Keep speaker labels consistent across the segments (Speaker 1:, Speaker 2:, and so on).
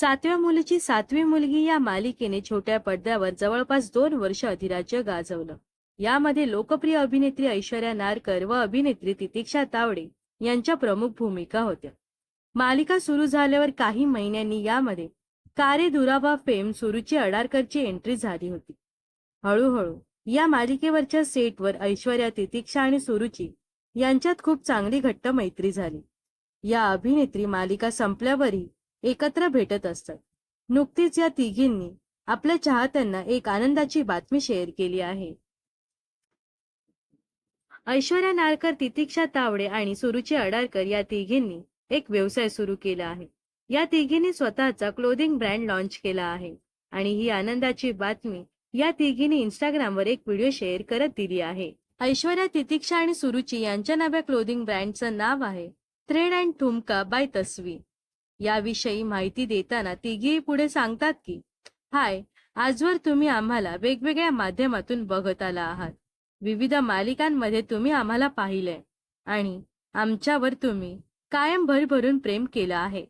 Speaker 1: सातव्या मुलीची सातवी मुलगी या मालिकेने छोट्या पडद्यावर जवळपास दोन वर्ष अधिराज्य गाजवलं. यामध्ये लोकप्रिय अभिनेत्री ऐश्वर्या नारकर व अभिनेत्री तितिक्षा तावडे यांच्या प्रमुख भूमिका होत्या. मालिका सुरू झाल्यावर काही महिन्यांनी यामध्ये कारे दुरावा फेम सुरुची अडारकरची एंट्री झाली होती. हळूहळू या मालिकेवरच्या सेटवर ऐश्वर्या तितिक्षा आणि सुरुची यांच्यात खूप चांगली घट्ट मैत्री झाली. या अभिनेत्री मालिका संपल्यावरही एकत्र भेटत असतात नुकतीच या तिघींनी आपल्या चाहत्यांना एक आनंदाची बातमी शेअर केली आहे. ऐश्वर्या नारकर तितिक्षा तावडे आणि सुरुची अडारकर या तिघींनी एक व्यवसाय सुरू केला आहे. या तिघींनी स्वतःचा क्लोदिंग ब्रँड लॉन्च केला आहे आणि ही आनंदाची बातमी या तिघींनी इंस्टाग्रामवर एक व्हिडिओ शेअर करत दिली आहे. ऐश्वर्या तितिक्षा आणि सुरुची यांच्या नव्या क्लोदिंग ब्रँडचं नाव आहे. Thread and Thumka by Tasvi याविषयी माहिती देताना तिघेही पुढे सांगतात की हाय आजवर तुम्ही आम्हाला वेगवेगळ्या माध्यमातून बघत आला आहात. विविध मालिकांमध्ये तुम्ही आम्हाला पाहिलंय आणि आमच्यावर तुम्ही कायम भरभरून प्रेम केलं आहे.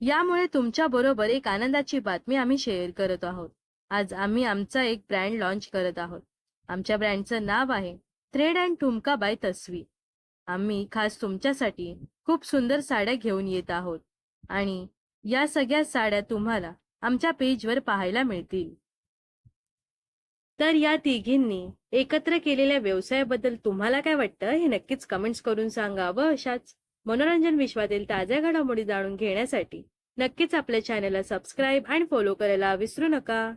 Speaker 1: यामुळे तुमच्या बरोबर एक आनंदाची बातमी आम्ही शेअर करत आहोत. आज आम्ही आमचा एक ब्रँड लॉन्च करत आहोत. आमच्या ब्रँडचं नाव आहे thread and Thumka by Tasvi. आम्ही खास तुमच्यासाठी खूप सुंदर साड्या घेऊन येत आहोत. आणि या सगळ्या साड्या तुम्हाला आमच्या पेजवर पाहायला मिळतील. तर या तिघींनी एकत्र केलेल्या व्यवसायाबद्दल तुम्हाला काय वाटतं? हे नक्कीच कमेंट्स करून सांगा व अशाच मनोरंजन विश्वातील ताज्या घडामोडी जाणून घेण्यासाठी नक्कीच आपल्या चॅनलला सबस्क्राईब आणि फॉलो करायला विसरू नका.